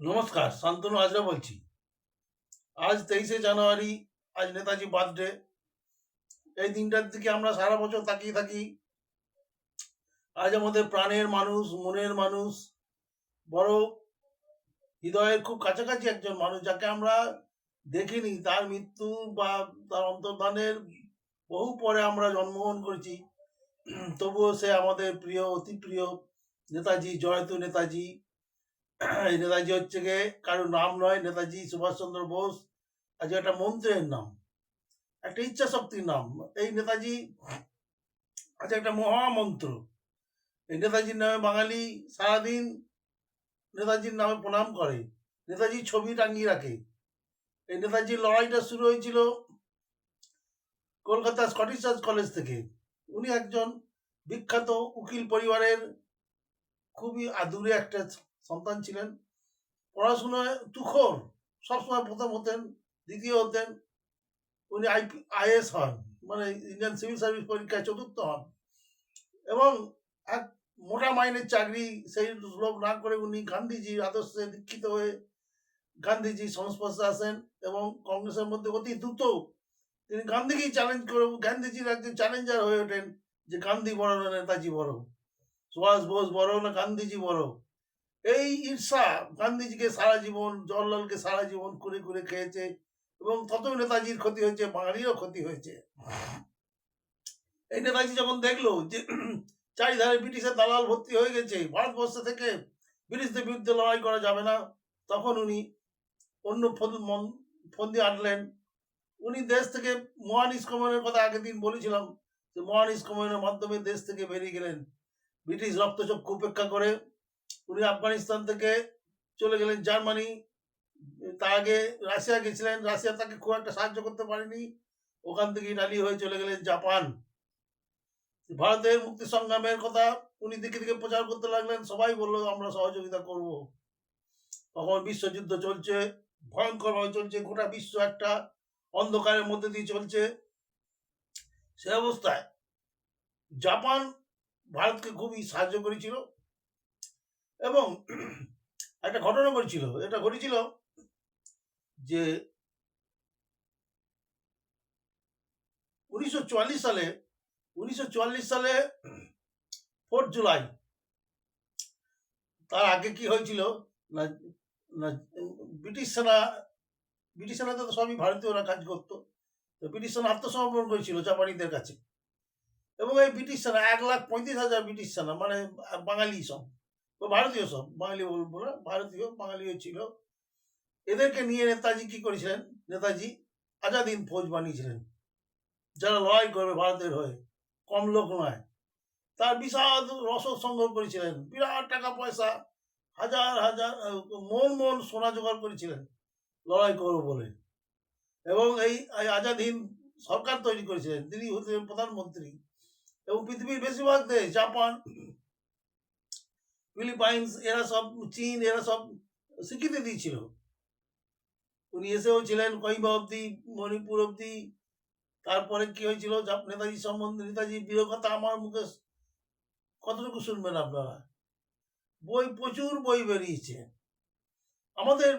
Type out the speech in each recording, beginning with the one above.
নমস্কার, শান্তনু হাজরা বলছি। আজ তেইশে জানুয়ারি, আজ নেতাজি বার্থডে এই দিনটার দিকে আমরা সারা বছর তাকিয়ে থাকি। আজ আমাদের প্রাণের মানুষ, মনের মানুষ, বড় হৃদয়ের খুব কাছাকাছি একজন মানুষ যাকে আমরা দেখিনি। তার মৃত্যু বা তার অন্তর্ধানের বহু পরে আমরা জন্মগ্রহণ করেছি। তবুও সে আমাদের প্রিয়, অতি প্রিয় নেতাজি, জয়তু নেতাজি নেতাজি হচ্ছে গিয়ে কারোর নাম নয়, নেতাজি সুভাষচন্দ্র বোস। আজ একটা মন্ত্রের নাম, একটা ইচ্ছা শক্তির নাম। এই নেতাজি আজ একটা মহামন্ত্র। এই নেতাজির নামে বাঙালি সারাদিন নেতাজির নামে প্রণাম করে নেতাজির ছবি টাঙিয়ে রাখে। এই নেতাজির লড়াইটা শুরু হয়েছিল কলকাতা স্কটিশ চার্চ কলেজ থেকে। উনি একজন বিখ্যাত উকিল পরিবারের খুবই আদুরে একটা সন্তান ছিলেন। পড়াশোনায় তুখর সবসময় প্রথম হতেন, দ্বিতীয় হতেন। উনি আইএস হন মানে ইন্ডিয়ান সিভিল সার্ভিস পরীক্ষায় চতুর্থ হন। এবং এক মোটা মাইনের চাকরি সেই লোক না করে উনি গান্ধীজির আদর্শে দীক্ষিত হয়ে গান্ধীজির সংস্পর্শে আসেন এবং কংগ্রেসের মধ্যে অতি দ্রুত তিনি গান্ধীকেই চ্যালেঞ্জ করে, গান্ধীজির একজন চ্যালেঞ্জার হয়ে ওঠেন যে গান্ধী বড় না নেতাজি বড়। সুভাষ বোস বড় না গান্ধীজি বড়। এই ঈর্ষা গান্ধীজিকে সারা জীবন, জওয়াহরলালকে সারা জীবন করে করে খেয়েছে এবং তত নেতাজির ক্ষতি হয়েছে, বাঙালিরও ক্ষতি হয়েছে। এই নেতাজি যখন দেখল যে চারিধারে ব্রিটিশের দালাল ভর্তি হয়ে গেছে, ভারতবর্ষ থেকে ব্রিটিশদের বিরুদ্ধে লড়াই করা যাবে না, তখন উনি অন্য ফন- ফন্দি আনলেন। উনি দেশ থেকে মহান ইস্কমনের কথা আগের দিন বলেছিলাম যে মহান ইস্কমনের মাধ্যমে দেশ থেকে বেরিয়ে গেলেন। ব্রিটিশ রক্তচক্ষু উপেক্ষা করে উনি আফগানিস্তান থেকে চলে গেলেন জার্মানি। তার আগে রাশিয়া গেছিলেন। রাশিয়া তাকে খুব একটা সাহায্য করতে পারেনি। ওখান থেকে ইটালি হয়ে চলে গেলেন জাপান। ভারতের মুক্তি সংগ্রামের কথা উনি দিকে দিকে প্রচার করতে লাগলেন। সবাই বলল, আমরা সহযোগিতা করব। তখন বিশ্বযুদ্ধ চলছে। ভয়ঙ্কর ভাবে চলছে। গোটা বিশ্ব একটা অন্ধকারের মধ্যে দিয়ে চলছে। সে অবস্থায় জাপান ভারতকে খুবই সাহায্য করেছিল। এবং একটা ঘটনা ঘটেছিল, এটা ঘটেছিল যে উনিশশো চুয়াল্লিশ সালে, উনিশশো চুয়াল্লিশ সালে ফোর্থ জুলাই তার আগে কি হয়েছিল? না না, ব্রিটিশ সেনা, ব্রিটিশ সেনাতে তো সবই ভারতীয়রা কাজ করতো, তো ব্রিটিশ সেনা আত্মসমর্পণ করেছিল জাপানিদের কাছে। এবং এই ব্রিটিশ সেনা এক লাখ পঁয়ত্রিশ হাজার ব্রিটিশ সেনা মানে বাঙালি সব। ভারতীয় সব, বাঙালি বলব না, ভারতীয় বাঙালিও ছিল। এদেরকে নিয়ে নেতাজি কি করেছিলেন? নেতাজি আজাদিন ফৌজ বানিয়েছিলেন। যারা লড়াই করবে ভারতের হয়ে, কম লোক নয়। তার বিশাল রসদ সংগ্রহ করেছিলেন। বিরাট টাকা পয়সা, হাজার হাজার, মন মন সোনা জোগাড় করেছিলেন লড়াই করব বলে। এবং এই আজাদিন সরকার তৈরি করেছিলেন। তিনি হচ্ছিলেন প্রধানমন্ত্রী। এবং পৃথিবীর বেশিরভাগ দেশ, জাপান ফিলিপাইন্স, এরা সব চীন, এরা সব স্বীকৃতি দিয়েছিল। উনি এসেও ছিলেন কইবা অব্দি মণিপুর অব্দি তারপরে কি হয়েছিল? নেতাজি সম্বন্ধে, নেতাজি বীর কথা আমার মুখে কতটুকু শুনবেন আপনারা? বই, প্রচুর বই বেরিয়েছে। আমাদের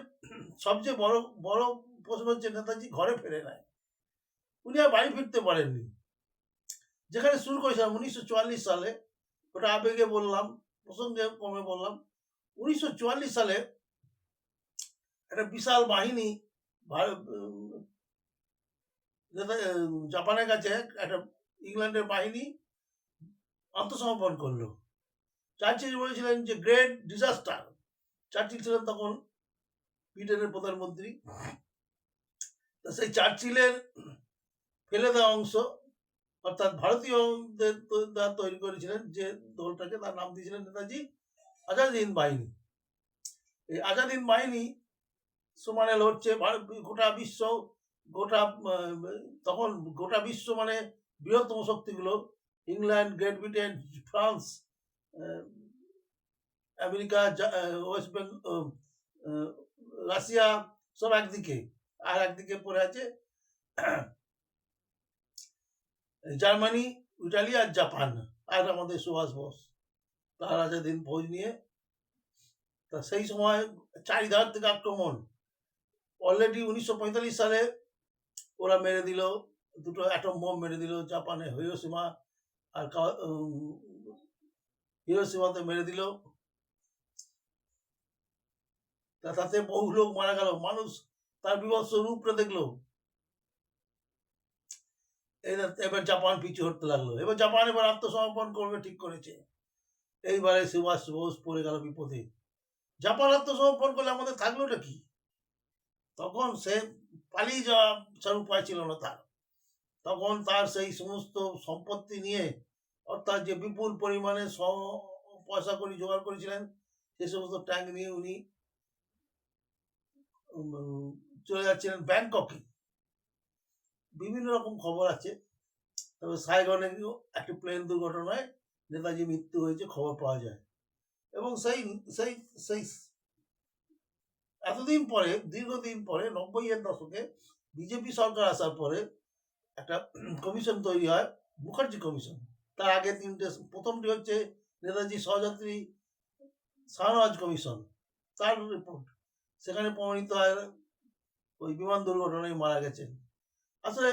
সবচেয়ে বড় বড় প্রশ্ন হচ্ছে নেতাজি ঘরে ফেরে নাই। উনি আর বাড়ি ফিরতে পারেননি। যেখানে শুরু করেছিলাম, উনিশশো চুয়াল্লিশ সালে, ওটা আবেগে বললাম প্রসঙ্গে কমে বললাম, উনিশশো চুয়াল্লিশ সালে একটা বিশাল বাহিনী জাপানের কাছে একটা ইংল্যান্ডের বাহিনী আত্মসমর্পণ করল। চার্চিল বলেছিলেন যে, গ্রেট ডিজাস্টার। চার্চিল ছিলেন তখন ব্রিটেনের প্রধানমন্ত্রী। সেই চার্চিলের ফেলে দেওয়া অংশ অর্থাৎ ভারতীয়দের তৈরি করেছিলেন যে দলটাকে তার নাম দিয়েছিলেন নেতাজি আজাদ হিন্দ বাহিনী। এই আজাদ হিন্দ বাহিনী সমানে ভারত গোটা বিশ্ব, গোটা তখন গোটা বিশ্ব মানে বৃহত্তম শক্তিগুলো, England, Great Britain, France America West Bengal Russia সব একদিকে, আর একদিকে পড়ে আছে। জার্মানি, ইটালি আর জাপান। আর আমাদের সুভাষ বোস। তার দিন ফৌজ নিয়ে। তা সেই সময় চারিধার থেকে আক্রমণ। অলরেডি উনিশশো পঁয়তাল্লিশ সালে ওরা মেরে দিল। দুটো অ্যাটম বোম মেরে দিল জাপানে হিরোসীমা আর হিরোসীমাতে মেরে দিল। তাতে বহু লোক মারা গেল। মানুষ তার বিভৎস রূপটা দেখল। এবার- জাপান পিছু হটতে লাগল। এবার জাপান এবার আত্মসমর্পণ করবে, ঠিক করেছে। এইবারে সুভাষ বোস পড়ে গেল বিপদে। জাপান আত্মসমর্পণ করলে আমাদের থাকলোটা কি? তখন সে পালিয়ে যাওয়া ছাড়া উপায় ছিল না তার। তখন তার সেই সমস্ত সম্পত্তি নিয়ে, অর্থাৎ যে বিপুল পরিমাণে পয়সা করে জোগাড় করেছিলেন, সে সমস্ত ট্যাঙ্ক নিয়ে উনি চলে যাচ্ছিলেন ব্যাংককে। বিভিন্ন রকম খবর আছে। তবে সাইগনে একটি প্লেন দুর্ঘটনায় নেতাজি মৃত্যু হয়েছে, খবর পাওয়া যায়। এবং সেই সেই সেই এতদিন পরে, দীর্ঘদিন পরে নব্বই এর দশকে বিজেপি সরকার আসার পরে একটা কমিশন তৈরি হয়, মুখার্জি কমিশন তার আগে তিনটে, প্রথমটি হচ্ছে নেতাজি সহযাত্রী শাহনওয়াজ কমিশন তার রিপোর্ট সেখানে প্রমাণিত হয়, ওই বিমান দুর্ঘটনায় মারা গেছেন। আসলে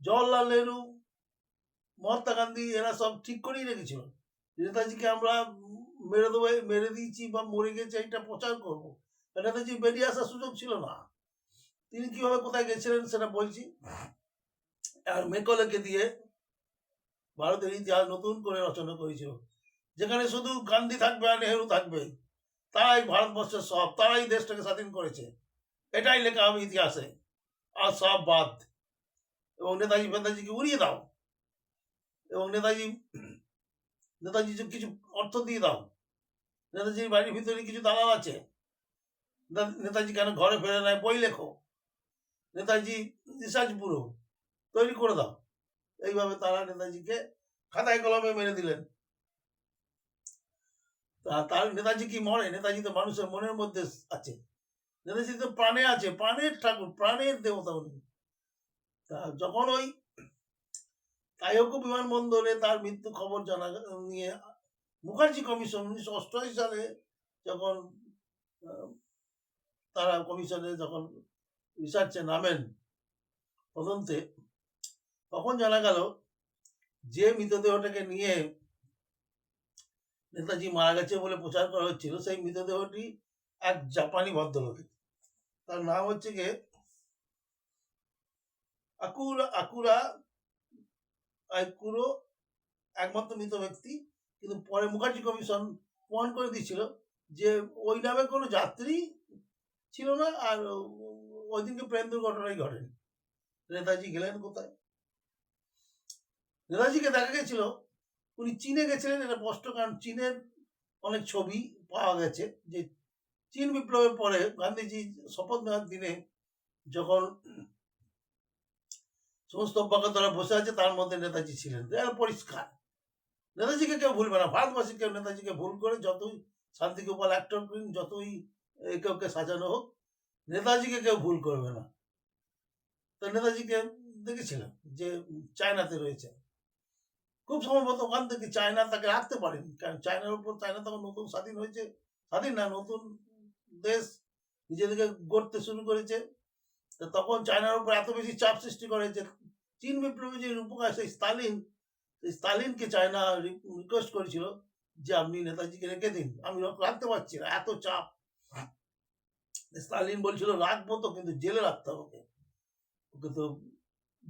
জওয়াহরলাল নেহরু, মহাত্মা গান্ধী এরা সব ঠিক করেই রেখেছিল। নেতাজিকে আমরা মেরে দেবো, মেরে দিয়েছি বা মরে গেছে এটা প্রচার করব। নেতাজি বেরিয়ে আসার সুযোগ ছিল না। তিনি কীভাবে কোথায় গেছিলেন সেটা বলছি। আর মেকলেকে দিয়ে ভারতের ইতিহাস নতুন করে রচনা করেছিল। যেখানে শুধু গান্ধী থাকবে আর নেহেরু থাকবে, তারাই ভারতবর্ষের সব, তারাই দেশটাকে স্বাধীন করেছে। এটাই লেখা হবে ইতিহাসে। আর সব বাদ এবং নেতাজি ফেতাজিকে উড়িয়ে দাও। এবং নেতাজি নেতাজি কিছু অর্থ দিয়ে দাও। নেতাজির বাড়ির ভিতরে কিছু দালাল আছে। নেতা- নেতাজি কেন ঘরে ফেরে নেয় বই লেখো। নেতাজি রিসার্চ ব্যুরো তৈরি করে দাও। এইভাবে তারা নেতাজিকে খাতায় কলমে মেরে দিলেন। তার নেতাজি কি মরে? নেতাজি তো মানুষের মনের মধ্যে আছে। নেতাজি তো প্রাণে আছে, প্রাণের ঠাকুর, প্রাণের দেবতা উনি। তা যখন ওই তাইহকু বিমানবন্দরে তার মৃত্যু খবর জানা নিয়ে মুখার্জি কমিশন, উনিশশো অষ্টআশি সালে যখন তারা কমিশনে যখন রিসার্চে নামেন তদন্তে, তখন জানা গেল যে মৃতদেহটাকে নিয়ে নেতাজি মারা গেছে বলে প্রচার করা হচ্ছিল, সেই মৃতদেহটি এক জাপানি ভদ্রলোকের। তার নাম হচ্ছে গিয়ে আকুরা আকুরা, আইকুরো একমাত্র মৃত ব্যক্তি। কিন্তু পরে মুখার্জি কমিশন প্রমাণ করে দিয়েছিল যে ওই নামে কোনো যাত্রী ছিল না আর ওই দিনকে প্রেম দুর্ঘটনাই ঘটেনি। নেতাজি গেলেন কোথায়? নেতাজিকে দেখা গেছিল, উনি চীনে গেছিলেন, এটা স্পষ্ট কারণ চীনের অনেক ছবি পাওয়া গেছে যে চীন বিপ্লবের পরে গান্ধীজি শপথ নেওয়ার দিনে যখন সমস্ত অভ্যাগতরা বসে আছে, তার মধ্যে নেতাজি ছিলেন। পরিষ্কার। নেতাজিকে কেউ ভুলবে না। ভারতবাসী কেউ নেতাজিকে ভুল করে যতই শান্তিগোপাল অ্যাক্টর করেন, যতই একে ওকে সাজানো হোক, নেতাজিকে কেউ ভুল করবে না। তো নেতাজিকে দেখেছিলাম যে চায়নাতে রয়েছে। খুব সম্ভবত ওখান থেকে চায়না তাকে রাখতে পারেনি। কারণ চায়নার উপর, চায়না তখন নতুন স্বাধীন হয়েছে। স্বাধীন না, নতুন দেশ নিজেদেরকে গড়তে শুরু করেছে তখন চায়নার উপর এত বেশি চাপ সৃষ্টি করে যে চীন বিপ্লবী যে রূপকার সেই স্টালিন সেই স্টালিনকে চায়না রিকোয়েস্ট করেছিল যে আপনি নেতাজিকে রেখে দিন। আমি রাখতে পারছি না, এত চাপ। স্টালিন বলছিল, রাখব তো, কিন্তু জেলে রাখতে হবে ওকে। ওকে তো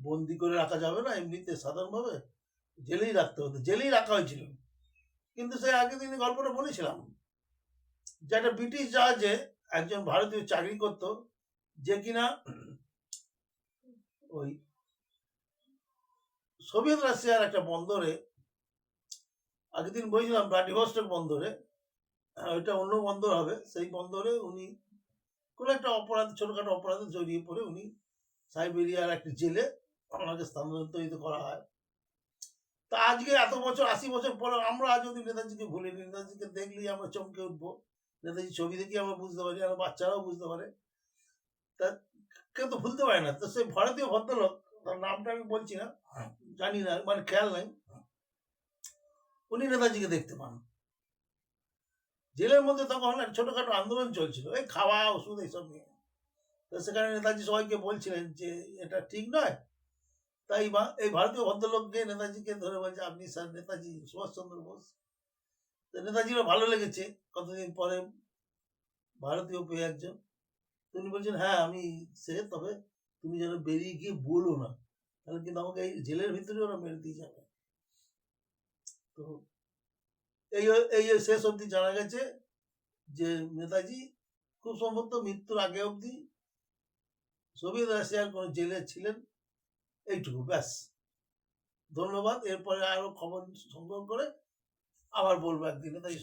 বন্দি করে রাখা যাবে না, এমনিতে সাধারণভাবে জেলেই রাখতে হতো জেলেই রাখা হয়েছিল। কিন্তু সেই আগের দিনে গল্পটা বলেছিলাম। যে একটা ব্রিটিশ জাহাজে একজন ভারতীয় চাকরি করত, যে কিনা ওই সোভিয়েত রাশিয়ার একটা বন্দরে আগের দিন বলছিলাম ব্লাডিভস্টক বন্দরে ওইটা অন্য বন্দর হবে, সেই বন্দরে উনি কোনো একটা অপরাধ, ছোটখাটো অপরাধে জড়িয়ে পড়ে উনি সাইবেরিয়ার একটি জেলে ওনাকে স্থানান্তরিত করা হয়। তা আজকে এত বছর, আশি বছর পরে আমরা যদি নেতাজিকে ভুলিনি, নেতাজিকে দেখলেই আমরা চমকে উঠবো। নেতাজি ছবি দেখে আমরা বুঝতে পারি, আর বাচ্চারাও বুঝতে পারে। তা কেউ তো ভুলতে পারে না। তো সেই ভারতীয় ভদ্রলোক, তার নামটা আমি বলছি না, জানি না মানে খেয়াল নাই। উনি নেতাজিকে দেখতে পান। জেলের মধ্যে তখন একটা ছোটখাটো আন্দোলন চলছিল, এই খাওয়া, ওষুধ, এইসব নিয়ে। তো সেখানে নেতাজি সবাইকে বলছিলেন যে, এটা ঠিক নয়। তাই এই ভারতীয় ভদ্রলোককে নেতাজিকে ধরে বলছে, আপনি স্যার নেতাজি সুভাষচন্দ্র বোস নেতাজিরও ভালো লেগেছে কতদিন পরে ভারতীয় পেয়ে একজন। তিনি বলছেন হ্যাঁ আমি সে, তবে তুমি যেন বেরিয়ে গিয়ে বলো না, তাহলে কিন্তু আমাকে এই জেলের ভিতরে ওরা মেরে দিয়ে যাবে। তো এই এই শেষ অবধি জানা গেছে যে নেতাজি খুব সম্ভবত মৃত্যুর আগে অবধি সোভিয়েত রাশিয়ার কোনো জেলে ছিলেন, এইটুকু ব্যাস। ধন্যবাদ। এরপরে আরও খবর সংগ্রহ করে আবার বলব একদিন নেতাজি